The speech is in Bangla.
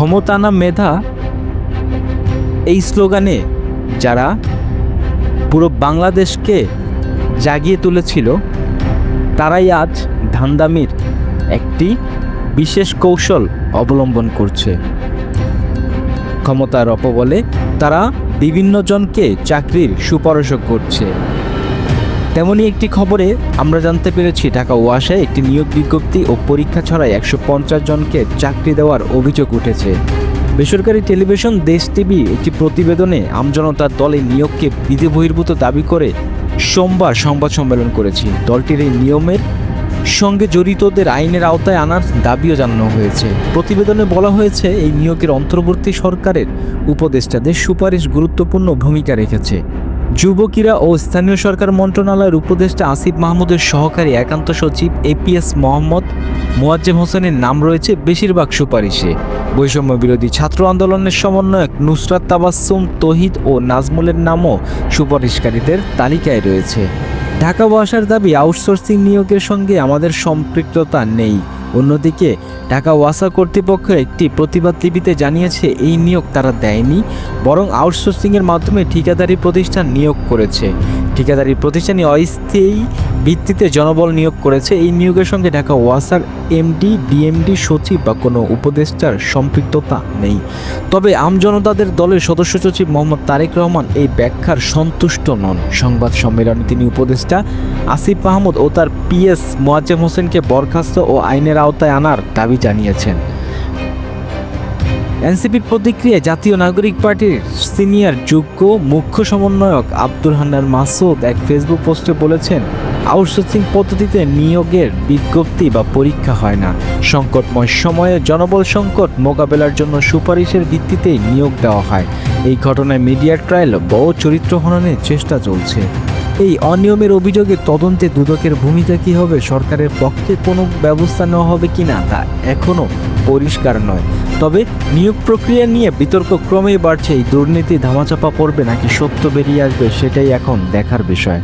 ক্ষমতা না মেধা এই স্লোগানে যারা পুরো বাংলাদেশকে জাগিয়ে তুলেছিল, তারাই আজ ধান্দামির একটি বিশেষ কৌশল অবলম্বন করছে। ক্ষমতার অপবলে তারা বিভিন্ন জনকে চাকরির সুপারিশ করছে। তেমনই একটি খবরে আমরা জানতে পেরেছি, ঢাকা ওয়াসায় একটি নিয়োগ বিজ্ঞপ্তি ও পরীক্ষা ছড়াই একশো জনকে চাকরি দেওয়ার অভিযোগ উঠেছে। বেসরকারি টেলিভিশন দেশ টিভি একটি প্রতিবেদনে আমজনতার দলে নিয়োগকে বিধি বহির্ভূত দাবি করে সোমবার সংবাদ সম্মেলন করেছি। দলটির এই নিয়মের সঙ্গে জড়িতদের আইনের আওতায় আনার দাবিও জানানো হয়েছে। প্রতিবেদনে বলা হয়েছে, এই নিয়োগের অন্তর্বর্তী সরকারের উপদেষ্টাদের সুপারিশ গুরুত্বপূর্ণ ভূমিকা রেখেছে। যুব ক্রীড়া ও স্থানীয় সরকার মন্ত্রণালয়ের উপদেষ্টা আসিফ মাহমুদের সহকারী একান্ত সচিব এপিএস মোহাম্মদ মোয়াজ্জেম হোসেনের নাম রয়েছে বেশিরভাগ সুপারিশে। বৈষম্য বিরোধী ছাত্র আন্দোলনের সমন্বয়ক নুসরাত তাবাসসুম, তহিদ ও নাজমুলের নামও সুপারিশকারীদের তালিকায় রয়েছে। ঢাকা ওয়াসার দাবি, আউটসোর্সিং নিয়োগের সঙ্গে আমাদের সম্পৃক্ততা নেই। অন্যদিকে, ঢাকা ওয়াসা কর্তৃপক্ষ একটি প্রতিবাদ লিপিতে জানিয়েছে এই নিয়োগ তারা দেয়নি, বরং আউটসোর্সিংয়ের মাধ্যমে ঠিকাদারি প্রতিষ্ঠান নিয়োগ করেছে। ঠিকাদারি প্রতিষ্ঠানই অস্থায়ী ভিত্তিতে জনবল নিয়োগ করেছে। এই নিয়োগের সঙ্গে ঢাকা ওয়াসার এমডি, ডিএমডি, সচিব বা কোনো উপদেষ্টার সম্পৃক্ততা নেই। তবে আমজনতাদের দলের সদস্য সচিব মোহাম্মদ তারেক রহমান এই ব্যাখ্যার সন্তুষ্ট নন। সংবাদ সম্মেলনে তিনি উপদেষ্টা আসিফ মাহমুদ ও তার পিএস মোয়াজ্জেম হোসেনকে বরখাস্ত ও আইনের আওতায় আনার দাবি জানিয়েছেন। এনসিপির প্রতিক্রিয়ায় জাতীয় নাগরিক পার্টির সিনিয়র যোগ্য মুখ্য সমন্বয়ক আব্দুল হান্নান মাসুদ এক ফেসবুক পোস্টে বলেছেন, আউটসোর্সিং পদ্ধতিতে নিয়োগের বিজ্ঞপ্তি বা পরীক্ষা হয় না। সংকটময় সময়ে জনবল সংকট মোকাবেলার জন্য সুপারিশের ভিত্তিতেই নিয়োগ দেওয়া হয়। এই ঘটনায় মিডিয়া ট্রায়াল বড় চরিত্র হননের চেষ্টা চলছে। এই অনিয়মের অভিযোগে তদন্তে দুদকের ভূমিকা কি হবে, সরকারের পক্ষে কোনো ব্যবস্থা নেওয়া হবে কি না তা এখনও পরিষ্কার নয়। তবে নিয়োগ প্রক্রিয়া নিয়ে বিতর্ক ক্রমেই বাড়ছে, এই দুর্নীতি ধামাচাপা পড়বে নাকি সত্য বেরিয়ে আসবে সেটাই এখন দেখার বিষয়।